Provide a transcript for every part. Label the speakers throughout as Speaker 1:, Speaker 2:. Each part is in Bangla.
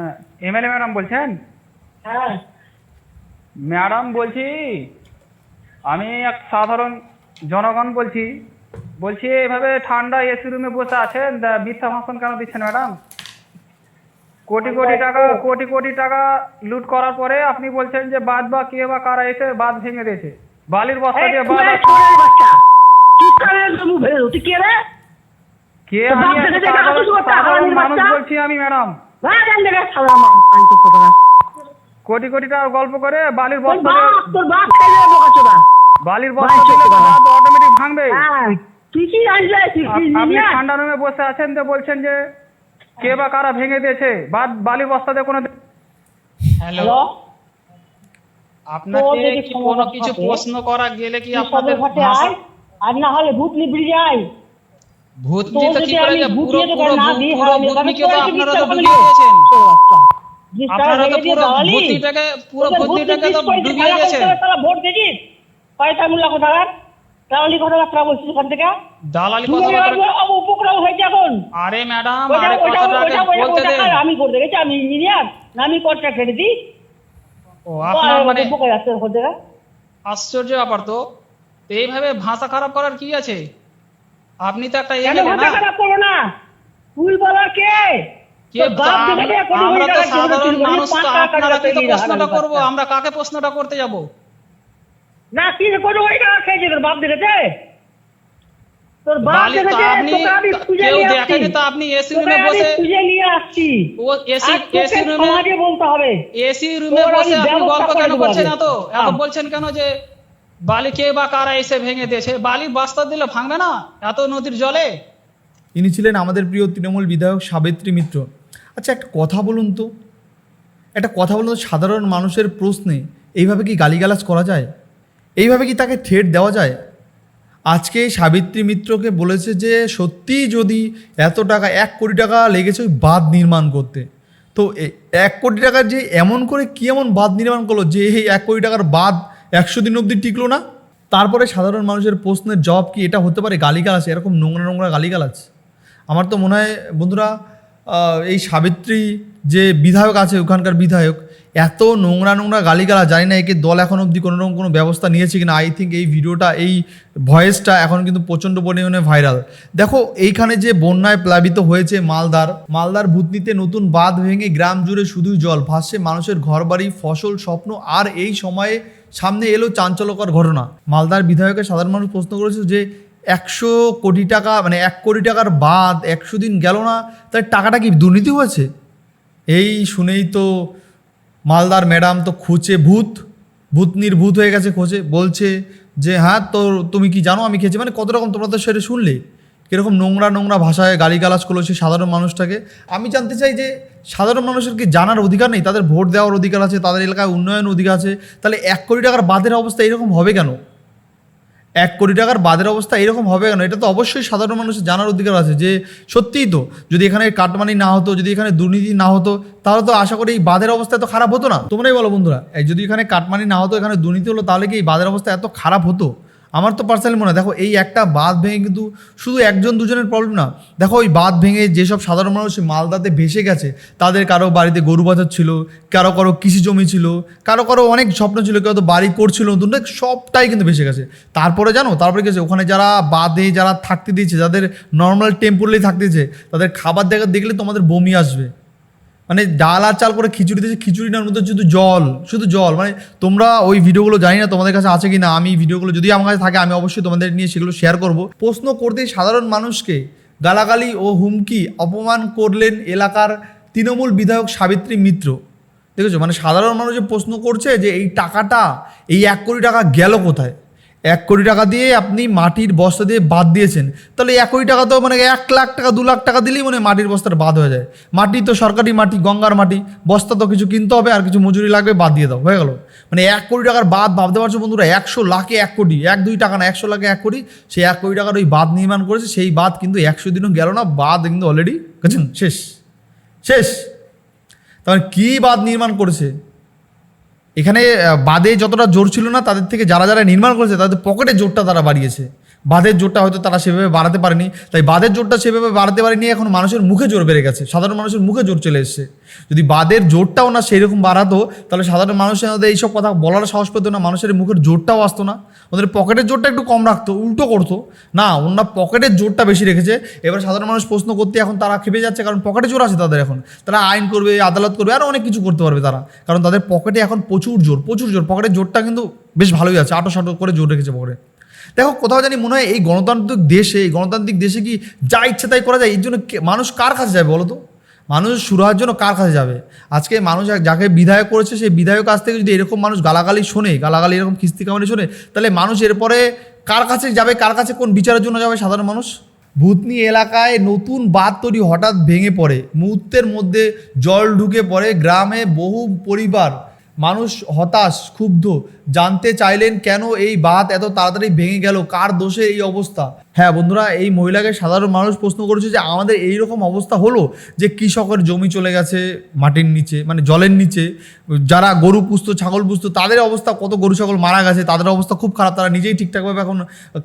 Speaker 1: হ্যাঁ এমএলএ ম্যাডাম বলছেন?
Speaker 2: হ্যাঁ।
Speaker 1: ম্যাডাম বলছি আমি এক সাধারণ জনগণ বলছি বলছি এভাবে ঠান্ডা এসি রুমে বসে আছেন মিথ্যা ভাষণ কেন দিচ্ছেন ম্যাডাম? কোটি কোটি টাকা কোটি কোটি টাকা লুট করার পরে আপনি বলছেন যে বাদ বা কে বা কারা এসে বাদ ভেঙে দিয়েছে। বালির বস্তা দিয়ে বাদ
Speaker 2: কে
Speaker 1: আমি মানুষ? বলছি আমি ম্যাডাম। কোটি কোটি টাকা গল্প করে বালির বস্তা দিয়ে বালির বস্তা অটোমেটিক ভাঙবে।
Speaker 2: হ্যাঁ
Speaker 1: আপনি ঠান্ডা রুমে বসে আছেন তো বলছেন যে কে বা কারা ভেঙে দিয়েছে? বাদ বালির বস্তাতে কোনো
Speaker 3: হ্যালো। আপনাকে কোনো কিছু প্রশ্ন করা গেলে কি আপনাদের
Speaker 2: আর না হলে ভূত নিবড়ি যাই
Speaker 3: ভূত
Speaker 2: তোর
Speaker 3: কি করে পুরো পুরো
Speaker 2: দেবো না
Speaker 3: ভূত-
Speaker 2: দিই
Speaker 3: পুরো
Speaker 2: হারামি, তাহলে
Speaker 3: ভূতনিকে তো আপনারা তো ডুবিয়ে
Speaker 2: নিয়ে
Speaker 3: গেছেন
Speaker 2: তোর বাচ্চা। জিনিসটা
Speaker 3: আপনারা তো পুরো
Speaker 2: দাঁড়ালি।
Speaker 3: পুরো
Speaker 2: তোদের
Speaker 3: তো ডুবিয়ে
Speaker 2: খেলা
Speaker 3: গেছেন।
Speaker 2: করতে হবে, তারা ভোট দিছিস পয়সা মূল্য কোথাকার? দালালি কথাবার্তা বলছিস ওখান থেকে?
Speaker 3: দালালি কথাবার্তা
Speaker 2: উপক্রম হয়েছে এখন।
Speaker 3: আরে ম্যাডাম আরে
Speaker 2: ওইটা
Speaker 3: কথাটাকে
Speaker 2: ওইটা ওইটা
Speaker 3: বলতে
Speaker 2: ওইটা আমি করতে গেছি আমি ইঞ্জিনিয়ার না আমি কন্ট্রাক্ট রেখে দিই
Speaker 3: ও আপনার মানে আশ্চর্য ব্যাপার তো এইভাবে ভাষা খারাপ করার কি আছে? আপনি তো একটা
Speaker 2: কেন
Speaker 3: না।
Speaker 2: খারাপ করো না? তুই বলা কে?
Speaker 3: কে
Speaker 2: বাপ
Speaker 3: তা-
Speaker 2: দেখে দে, কোটি
Speaker 3: আমরা তো সাধারণ মানুষ তো আপনারা কি তো প্রশ্নটা করব? আমরা কাকে প্রশ্নটা করতে যাব?
Speaker 2: না কি কোটি কোটি টাকা খেয়েছে তোর বাপ দেখেছে? তোর বাপ
Speaker 3: তো
Speaker 2: দেখেছে
Speaker 3: আপনি কেউ দেখেনি তো আপনি এসি রুমে বসে
Speaker 2: খুঁজে নিয়ে আসছি।
Speaker 3: ও এসি এসি রুমে
Speaker 2: বলতে হবে।
Speaker 3: এসি রুমে বসে আপনি গল্প কেন
Speaker 2: দেবো
Speaker 3: করছেন। এত? এত
Speaker 2: হ্যাঁ।
Speaker 3: বলছেন কেন যে বালি কে বা কারা এসে ভেঙে দিয়েছে? বালি বস্তা দিলে ভাঙবে না? এত নদীর জলে?
Speaker 4: ইনি ছিলেন আমাদের প্রিয় তৃণমূল বিধায়ক সাবিত্রী মিত্র। আচ্ছা একটা কথা বলুন তো। একটা কথা বলুন সাধারণ মানুষের প্রশ্নে, এইভাবে কি গালিগালাজ করা যায়? এইভাবে কি তাকে থ্রেট দেওয়া যায়? আজকে সাবিত্রী মিত্রকে বলেছে যে, সত্যি যদি এত টাকা, এক কোটি টাকা লেগেছে ওই বাঁধ নির্মাণ করতে। তো এক কোটি টাকার যে এমন করে কি এমন বাঁধ নির্মাণ করল যে, এই এক কোটি টাকার বাঁধ একশো দিন অব্দি টিকলো না। তারপরে সাধারণ মানুষের প্রশ্নের জবাব কি? এটা হতে পারে গালিগালাজ, এরকম নোংরা নোংরা গালিগালাজ। আমার তো মনে হয়, বন্ধুরা এই সাবিত্রী যে বিধায়ক আছে, ওখানকার বিধায়ক, এত নোংরা নোংরা গালিগালা জানি না একে দল এখন অবধি কোনো রকম কোনো ব্যবস্থা নিয়েছে কিনা। আই থিঙ্ক এই ভিডিওটা, এই ভয়েসটা এখন কিন্তু প্রচণ্ড পরিমাণে ভাইরাল দেখো, এইখানে যে বন্যায় প্লাবিত হয়েছে মালদার মালদার ভূতনিতে নতুন বাঁধ ভেঙে গ্রাম জুড়ে শুধুই জল, ভাসছে মানুষের ঘরবাড়ি, ফসল, স্বপ্ন, আর এই সময়ে সামনে এলো চাঞ্চল্যকর ঘটনা। মালদার বিধায়কের সাধারণ মানুষ প্রশ্ন করেছে যে একশো কোটি টাকা মানে এক কোটি টাকার বাদ একশো দিন গেল না তাই টাকাটা কি দুর্নীতি হয়েছে? এই শুনেই তো মালদার ম্যাডাম তো খুঁচে ভূত ভূত নির্ভূত হয়ে গেছে খোঁজে, বলছে যে হ্যাঁ তো তুমি কি জানো আমি খেয়েছি? মানে কত রকম তোমরা তো সেটা শুনলে। কীরকম নোংরা নোংরা ভাষায় গালিগালাজ করল সে সাধারণ মানুষটাকে। আমি জানতে চাই যে, সাধারণ মানুষের কি জানার অধিকার নেই? তাদের ভোট দেওয়ার অধিকার আছে, তাদের এলাকায় উন্নয়ন অধিকার আছে। তাহলে এক কোটি টাকার বাদের অবস্থা এরকম হবে কেন? এক কোটি টাকার বাদের অবস্থা এরকম হবে কেন? এটা তো অবশ্যই সাধারণ মানুষের জানার অধিকার আছে যে সত্যিই তো, যদি এখানে কাটমানি না হতো, যদি এখানে দুর্নীতি না হতো, তাহলে তো আশা করি এই বাদের অবস্থা এত খারাপ হতো না। তোমরাই বলো বন্ধুরা, এই যদি এখানে কাটমানি না হতো, এখানে দুর্নীতি হলো, তাহলে কি এই বাদের অবস্থা এত খারাপ হতো? আমার তো পার্সোনালি মনে হয়, দেখো এই একটা বাঁধ ভেঙে কিন্তু শুধু একজন দুজনের প্রবলেম না, দেখো ওই বাঁধ ভেঙে যেসব সাধারণ মানুষ মালদাতে ভেসে গেছে, তাদের কারও বাড়িতে গরু বাছার ছিল, কারও কারও কৃষি জমি ছিল, কারও কারও অনেক স্বপ্ন ছিল, কেউ তো বাড়ি করছিল নতুন সবটাই কিন্তু ভেসে গেছে। তারপরে জানো, তারপরে গেছে ওখানে যারা বাঁধে, যারা থাকতে দিয়েছে, যাদের নর্মাল টেম্পোরারি থাকতে দিয়েছে, তাদের খাবার দেখা দেখলে তোমাদের বমি আসবে। মানে ডাল আর চাল করে খিচুড়ি দিয়েছে, খিচুড়ি না মধ্যে শুধু জল শুধু জল। মানে তোমরা ওই ভিডিওগুলো জানি না তোমাদের কাছে আছে কি না আমি ভিডিওগুলো যদি আমার কাছে থাকে, আমি অবশ্যই তোমাদের নিয়ে সেগুলো শেয়ার করব। প্রশ্ন করতেই সাধারণ মানুষকে গালাগালি ও হুমকি, অপমান করলেন এলাকার তৃণমূল বিধায়ক সাবিত্রী মিত্র। দেখেছ? মানে সাধারণ মানুষ যে প্রশ্ন করছে যে এই টাকাটা, এই এক কোটি টাকা গেল কোথায়? এক কোটি টাকা দিয়ে আপনি মাটির বস্তা দিয়ে বাদ দিয়েছেন। তাহলে এক কোটি টাকা তো মানে এক লাখ টাকা, দু লাখ টাকা দিলেই মানে মাটির বস্তাটা বাদ হয়ে যায়। মাটি তো সরকারি মাটি, গঙ্গার মাটি, বস্তা তো কিছু কিনতে হবে আর কিছু মজুরি লাগবে, বাদ দিয়ে দাও, হয়ে গেল। মানে এক কোটি টাকার বাদ ভাবতে পারছ বন্ধুরা, একশো লাখে এক কোটি, এক দুই টাকা না, একশো লাখে এক কোটি, সেই এক কোটি টাকার ওই বাঁধ নির্মাণ করেছে, সেই বাঁধ কিন্তু একশো দিনও গেল না, বাঁধ কিন্তু অলরেডি শেষ। শেষ। তাহলে কী বাঁধ নির্মাণ করেছে? এখানে বাদে যতটা জোর ছিল না, তাদের থেকে যারা যারা নির্মাণ করেছে, তাদের পকেটে জোরটা তারা বাড়িয়েছে। বাঁধের জোরটা হয়তো তারা সেভাবে বাড়াতে পারেনি। তাই বাঁধের জোরটা সেভাবে বাড়াতে পারেনি, এখন মানুষের মুখে জোর বেড়ে গেছে। সাধারণ মানুষের মুখে জোর চলে এসছে। যদি বাঁধের জোরটাও না সেরকম বাড়াতো, তাহলে সাধারণ মানুষের মধ্যে এইসব কথা বলার সাহস পেতো না, মানুষের মুখের জোরটাও আসতো না। ওদের পকেটের জোরটা একটু কম রাখতো, উল্টো করতো। না, ওনারা পকেটের জোরটা বেশি রেখেছে। এবার সাধারণ মানুষ প্রশ্ন করতে এখন তারা খেপে যাচ্ছে, কারণ পকেটে জোর আছে তাদের এখন। তারা আইন করবে, আদালত করবে আরও অনেক কিছু করতে পারবে তারা। কারণ তাদের পকেটে এখন প্রচুর জোর প্রচুর জোর। পকেটের জোরটা কিন্তু বেশ ভালোই আছে আটো সাটো করে জোর রেখেছে পকেটে। দেখো কোথাও জানি মনে হয় এই গণতান্ত্রিক দেশে, এই গণতান্ত্রিক দেশে কি যা ইচ্ছে তাই করা যায় এর জন্য মানুষ কার কাছে যাবে বলো তো? মানুষ শুরু হওয়ার জন্য কার কাছে যাবে? আজকে মানুষ যাকে বিধায়ক করেছে, সেই বিধায়ক কাছ থেকে যদি এরকম মানুষ গালাগালি শোনে, গালাগালি এরকম খিস্তি কামানি শোনে, তাহলে মানুষ এরপরে কার কাছে যাবে, কার কাছে কোন বিচারের জন্য যাবে সাধারণ মানুষ? ভূতনি এলাকায় নতুন বাঁধ তৈরি হঠাৎ ভেঙে পড়ে। মুহূর্তের মধ্যে জল ঢুকে পড়ে গ্রামে বহু পরিবার। মানুষ হতাশ, ক্ষুব্ধ। জানতে চাইলেন কেন এই বাঁধ এত তাড়াতাড়ি ভেঙে গেল? কার দোষে এই অবস্থা? হ্যাঁ বন্ধুরা, এই মহিলাকে সাধারণ মানুষ প্রশ্ন করেছে যে আমাদের এই রকম অবস্থা হলো যে কৃষকের জমি চলে গেছে মাটির নিচে মানে জলের নিচে। যারা গরু পুষত, ছাগল পুষত, তাদের অবস্থা, কত গরু, ছাগল মারা গেছে, তাদের অবস্থা খুব খারাপ। তারা নিজেই ঠিকঠাকভাবে এখন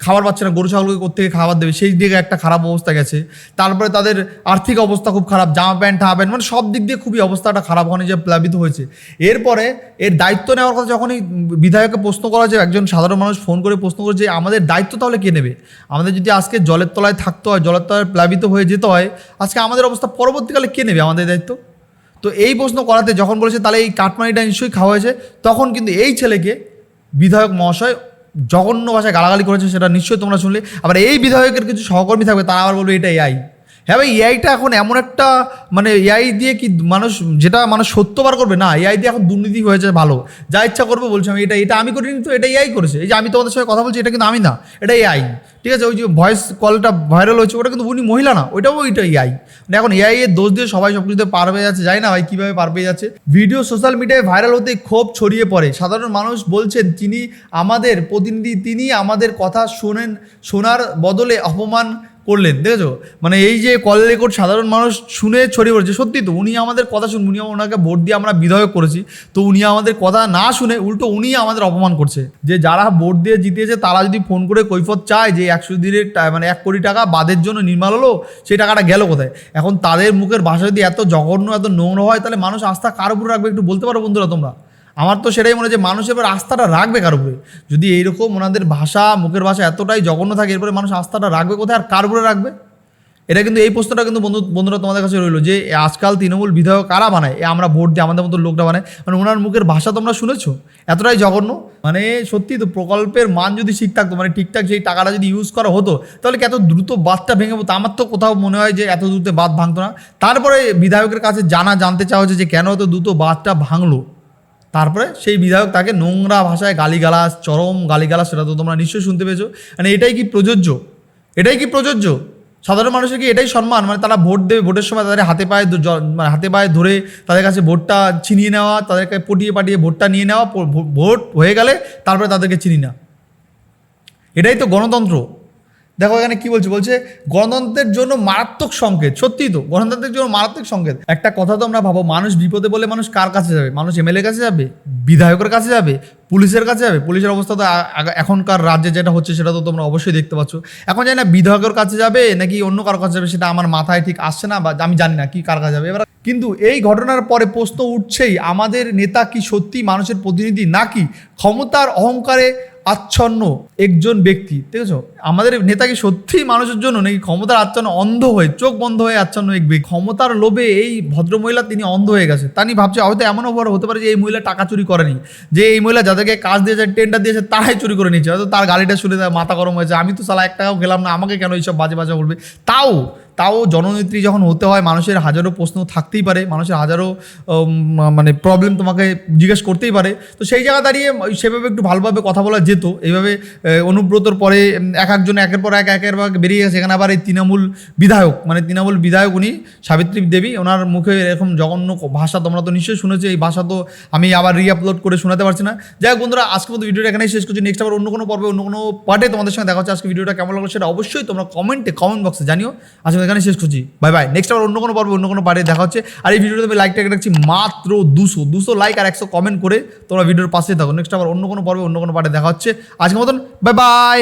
Speaker 4: খাবার পাচ্ছে না, গরু, ছাগলকে কোথেকে খাবার দেবে? সেই দিকে একটা খারাপ অবস্থা গেছে। তারপরে তাদের আর্থিক অবস্থা খুব খারাপ, জামা প্যান্ট হাফ প্যান্ট মানে সব দিক দিয়ে খুবই অবস্থাটা খারাপ ওখানে যে প্লাবিত হয়েছে। এরপরে এর দায়িত্ব নেওয়ার কথা যখনই বিধায়ককে প্রশ্ন করা হয়েছে একজন সাধারণ মানুষ ফোন করে প্রশ্ন করেছে যে আমাদের দায়িত্ব তাহলে কে নেবে? আমাদের যদি আজকে জলের তলায় থাকতে হয়, জলের তলায় প্লাবিত হয়ে যেতে হয়, আজকে আমাদের অবস্থা পরবর্তীকালে কে নেবে আমাদের দায়িত্ব? তো এই প্রশ্ন করাতে যখন বলেছে তাহলে এই কাঠমানিটা নিশ্চয়ই খাওয়া হয়েছে, তখন কিন্তু এই ছেলেকে বিধায়ক মহাশয় জঘন্য ভাষায় গালাগালি করেছে, সেটা নিশ্চয়ই তোমরা শুনলে। আবার এই বিধায়কের কিছু সহকর্মী থাকবে, তারা আবার বলবে এটা এআই হ্যাঁ ভাই এআইটা এখন এমন একটা মানে এআই দিয়ে কি মানুষ, যেটা মানুষ সত্যবার করবে? না এআই দিয়ে এখন দুর্নীতি হয়েছে ভালো। যা ইচ্ছা করবে বলছে আমি, এটা এটা আমি করিনি তো, এটা এআই করেছে। এই যে আমি তোমাদের সঙ্গে কথা বলছি, এটা কিন্তু আমি না, এটা এআই ঠিক আছে, ওই যে ভয়েস কলটা ভাইরাল হয়েছে, ওটা কিন্তু উনি মহিলা না, ওইটাও ওইটা এআই মানে এখন এআই এর দোষ দিয়ে সবাই সব কিছুতে পার পেয়ে যাচ্ছে, জানি না ভাই কীভাবে পার পেয়ে যাচ্ছে। ভিডিও সোশ্যাল মিডিয়ায় ভাইরাল হতে ক্ষোভ ছড়িয়ে পড়ে। সাধারণ মানুষ বলছেন, তিনি আমাদের প্রতিনিধি, তিনি আমাদের কথা শোনেন, শোনার বদলে অপমান করলেন, দেখেছ? মানে এই যে কল রেকর্ড সাধারণ মানুষ শুনে ছড়িয়ে পড়েছে, সত্যি তো, উনি আমাদের কথা শুন উনি ওনাকে ভোট দিয়ে আমরা বিধায়ক করেছি, তো উনি আমাদের কথা না শুনে উল্টো উনি আমাদের অপমান করছে। যে যারা ভোট দিয়ে জিতিয়েছে, তারা যদি ফোন করে কৈফত চায় যে একশো দিনের মানে এক কোটি টাকা বাদের জন্য নির্মাল হলো, সেই টাকাটা গেল কোথায়? এখন তাদের মুখের ভাষা যদি এত জঘন্য, এত নোংরা হয়, তাহলে মানুষ আস্থা কার উপরে রাখবে একটু বলতে পারো বন্ধুরা তোমরা? আমার তো সেটাই মনে হয় যে মানুষ এবার আস্থাটা রাখবে কার উপরে? যদি এইরকম ওনাদের ভাষা, মুখের ভাষা এতটাই জঘন্য থাকে, এরপরে মানুষ আস্থাটা রাখবে কোথায় আর কার উপরে রাখবে? এটা কিন্তু, এই প্রশ্নটা কিন্তু বন্ধু, বন্ধুরা তোমাদের কাছে রইল যে আজকাল তৃণমূল বিধায়ক কারা বানায়? আমরা ভোট দিই, আমাদের মতো লোকটা বানায়। মানে ওনার মুখের ভাষা তোমরা শুনেছো? এতটাই জঘন্য? মানে সত্যি তো প্রকল্পের মান যদি ঠিক থাকতো মানে ঠিকঠাক সেই টাকাটা যদি ইউজ করা হতো, তাহলে এত দ্রুত বাঁধটা ভেঙে পড়তো? আমার তো কোথাও মনে হয় যে, এত দ্রুত বাঁধ ভাঙতো না। তারপরে বিধায়কের কাছে জানা, জানতে চাওয়া হচ্ছে যে, কেন এত দ্রুত বাঁধটা ভাঙলো? তারপরে সেই বিধায়ক তাকে নোংরা ভাষায় গালিগালাজ, চরম গালিগালাজ, সেটা তো তোমরা নিশ্চয়ই শুনতে পেয়েছ। মানে এটাই কি প্রযোজ্য? এটাই কি প্রযোজ্য? সাধারণ মানুষের কি এটাই সম্মান? মানে তারা ভোট দেবে, ভোটের সময় তাদের হাতে পায়ে মানে হাতে পায়ে ধরে তাদের কাছে ভোটটা ছিনিয়ে নেওয়া, তাদেরকে পটিয়ে পাটিয়ে ভোটটা নিয়ে নেওয়া ভোট হয়ে গেলে তারপরে তাদেরকে চিনি না এটাই তো গণতন্ত্র। দেখো এখানে কি বলছে? বলছে গণতন্ত্রের জন্য মারাত্মক সংকেত। সত্যিই তো, গণতন্ত্রের জন্য মারাত্মক সংকেত। একটা কথা তো আমরা ভাবো, মানুষ বিপদে বলে মানুষ কার কাছে যাবে? মানুষ এমএলএ কাছে যাবে? বিধায়কের কাছে যাবে? পুলিশের কাছে যাবে? পুলিশের অবস্থা তো এখনকার রাজ্যে যেটা হচ্ছে সেটা তো তোমরা অবশ্যই দেখতে পাচ্ছ। এখন জানি না বিধায়কের কাছে যাবে নাকি অন্য কারও কাছে যাবে সেটা আমার মাথায় ঠিক আসছে না বা আমি জানি না কি কার কাছে যাবে। এবার কিন্তু এই ঘটনার পরে প্রশ্ন উঠছেই, আমাদের নেতা কি সত্যি মানুষের প্রতিনিধি নাকি ক্ষমতার অহংকারে আচ্ছন্ন একজন ব্যক্তি ঠিক আছে আমাদের নেতা কি সত্যি মানুষের জন্য নাকি ক্ষমতার আচ্ছন্ন অন্ধ হয়ে, চোখ বন্ধ হয়ে আচ্ছন্ন এক ব্যক্তি। ক্ষমতার লোভে এই ভদ্রমহিলা তিনি অন্ধ হয়ে গেছে। তা নিয়ে ভাবছে, হয়তো এমনও বড় হতে পারে যে এই মহিলা টাকা চুরি করেনি। যে এই মহিলা যাদেরকে কাজ দিয়েছে টেন্ডার দিয়েছে, তারাই চুরি করে নিয়েছে। হয়তো তার গাড়িটা শুনে মাথা গরম হয়েছে। আমি তো সালা এক টাকাও গেলাম না, আমাকে কেন এইসব বাজে বাজে বলবে? তাও তাও জননেত্রী যখন হতে হয়, মানুষের হাজারো প্রশ্ন থাকতেই পারে, মানুষের হাজারো মানে প্রবলেম তোমাকে জিজ্ঞেস করতেই পারে। তো সেই জায়গা দাঁড়িয়ে সেভাবে একটু ভালোভাবে কথা বলা যেত। এইভাবে অনুব্রতর পরে এক একজন একের পর এক, একের পর বেরিয়ে গেছে। এখানে আবার এই তৃণমূল বিধায়ক মানে তৃণমূল বিধায়ক উনি, সাবিত্রী দেবী, ওনার মুখে এরকম জঘন্য ভাষা তোমরা তো নিশ্চয়ই শুনেছো, এই ভাষা তো আমি আবার রিআপলোড করে শোনাতে পারছি না। যাই হোক বন্ধুরা আজকে মতো ভিডিওটা এখানেই শেষ করছি। নেক্সট আবার অন্য কোনো পর্বে, অন্য কোনো পার্টে তোমাদের সঙ্গে দেখা হচ্ছে। আজকে ভিডিওটা কেমন লাগল সেটা অবশ্যই তোমরা কমেন্টে কমেন্ট বক্সে জানিও। আজকে এখানে শেষ করছি। বাই বাই নেক্সট আবার অন্য কোনো পর্বে, অন্য কোনো পার্টে দেখা হচ্ছে। আর এই ভিডিওটা আমি লাইকটা রাখছি মাত্র দুশো। দুশো লাইক আর একশো কমেন্ট করে তোমরা ভিডিওর পাশে থাকো। নেক্সট আবার অন্য কোনো পর্বে, অন্য কোনো পার্টে দেখা হচ্ছে। আজকের মতন বাই বাই